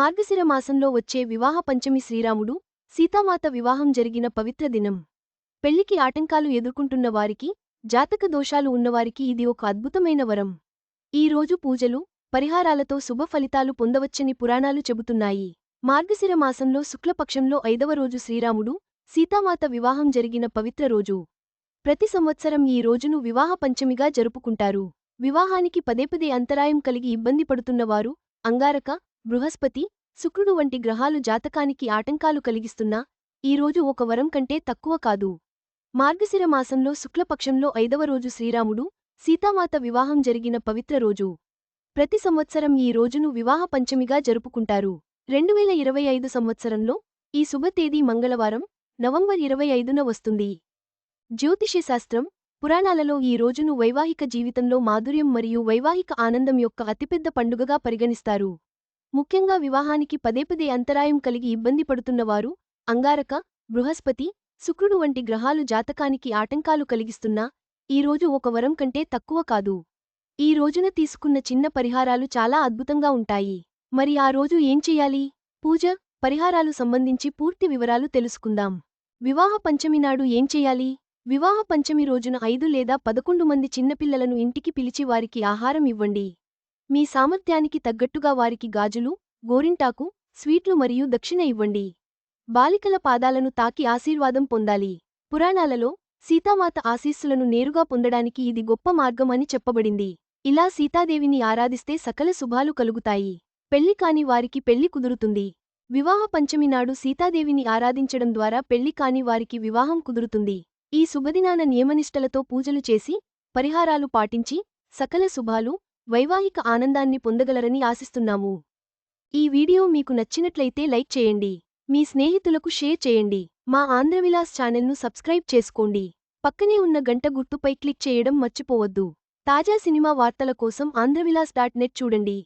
మార్గశిర మాసంలో వచ్చే వివాహ పంచమి శ్రీరాముడు సీతామాత వివాహం జరిగిన పవిత్ర దినం. పెళ్ళికి ఆటంకాలు ఎదుర్కొంటున్న వారికి జాతక దోషాలు ఉన్నవారికి ఇది ఒక అద్భుతమైన వరం. ఈ రోజు పూజలు పరిహారాలతో శుభ ఫలితాలు పొందవచ్చని పురాణాలు చెబుతున్నాయి. మార్గశిర మాసంలో శుక్లపక్షంలో ఐదవ రోజు శ్రీరాముడు సీతామాత వివాహం జరిగిన పవిత్ర రోజు. ప్రతి సంవత్సరం ఈ రోజును వివాహ పంచమిగా జరుపుకుంటారు. వివాహానికి పదేపదే అంతరాయం కలిగి ఇబ్బంది పడుతున్నవారు అంగారక బృహస్పతి శుక్రుడు వంటి గ్రహాలు జాతకానికి ఆటంకాలు కలిగిస్తున్నా ఈ రోజు ఒక వరం కంటే తక్కువ కాదు. మార్గశిర మాసంలో శుక్లపక్షంలో ఐదవ రోజు శ్రీరాముడు సీతామాత వివాహం జరిగిన పవిత్ర రోజు. ప్రతి సంవత్సరం ఈ రోజును వివాహ పంచమిగా జరుపుకుంటారు. రెండువేల ఇరవై ఐదు సంవత్సరంలో ఈ శుభతేదీ మంగళవారం నవంబర్ ఇరవై ఐదున వస్తుంది. జ్యోతిష్యశాస్త్రం పురాణాలలో ఈ రోజును వైవాహిక జీవితంలో మాధుర్యం మరియు వైవాహిక ఆనందం యొక్క అతిపెద్ద పండుగగా పరిగణిస్తారు. ముఖ్యంగా వివాహానికి పదేపదే అంతరాయం కలిగి ఇబ్బంది పడుతున్నవారు అంగారక బృహస్పతి శుక్రుడు వంటి గ్రహాలు జాతకానికి ఆటంకాలు కలిగిస్తున్నా ఈరోజు ఒక వరం కంటే తక్కువ కాదు. ఈ రోజున తీసుకున్న చిన్న పరిహారాలు చాలా అద్భుతంగా ఉంటాయి. మరి ఆ రోజు ఏం చెయ్యాలి పూజ పరిహారాలు సంబంధించి పూర్తి వివరాలు తెలుసుకుందాం. వివాహ పంచమి నాడు ఏం చెయ్యాలి వివాహ పంచమి రోజున ఐదు లేదా పదకొండు మంది చిన్నపిల్లలను ఇంటికి పిలిచి వారికి ఆహారం ఇవ్వండి. మీ సామర్థ్యానికి తగ్గట్టుగా వారికి గాజులు గోరింటాకు స్వీట్లు మరియు దక్షిణ ఇవ్వండి. బాలికల పాదాలను తాకి ఆశీర్వాదం పొందాలి. పురాణాలలో సీతామాత ఆశీస్సులను నేరుగా పొందడానికి ఇది గొప్ప మార్గం అని చెప్పబడింది. ఇలా సీతాదేవిని ఆరాధిస్తే సకల శుభాలు కలుగుతాయి. పెళ్ళి కాని వారికి పెళ్ళి కుదురుతుంది. వివాహ పంచమి నాడు సీతాదేవిని ఆరాధించడం ద్వారా పెళ్ళి కాని వారికి వివాహం కుదురుతుంది. ఈ శుభదినాన నియమనిష్టలతో పూజలు చేసి పరిహారాలు పాటించి సకల శుభాలు వైవాహిక ఆనందాన్ని పొందగలరని ఆశిస్తున్నాము. ఈ వీడియో మీకు నచ్చినట్లయితే లైక్ చేయండి. మీ స్నేహితులకు షేర్ చేయండి. మా ఆంధ్రవిలాస్ ఛానల్ను సబ్స్క్రైబ్ చేసుకోండి. పక్కనే ఉన్న గంట గుర్తుపై క్లిక్ చేయడం మర్చిపోవద్దు. తాజా సినిమా వార్తల కోసం ఆంధ్రవిలాస్ డాట్ నెట్ చూడండి.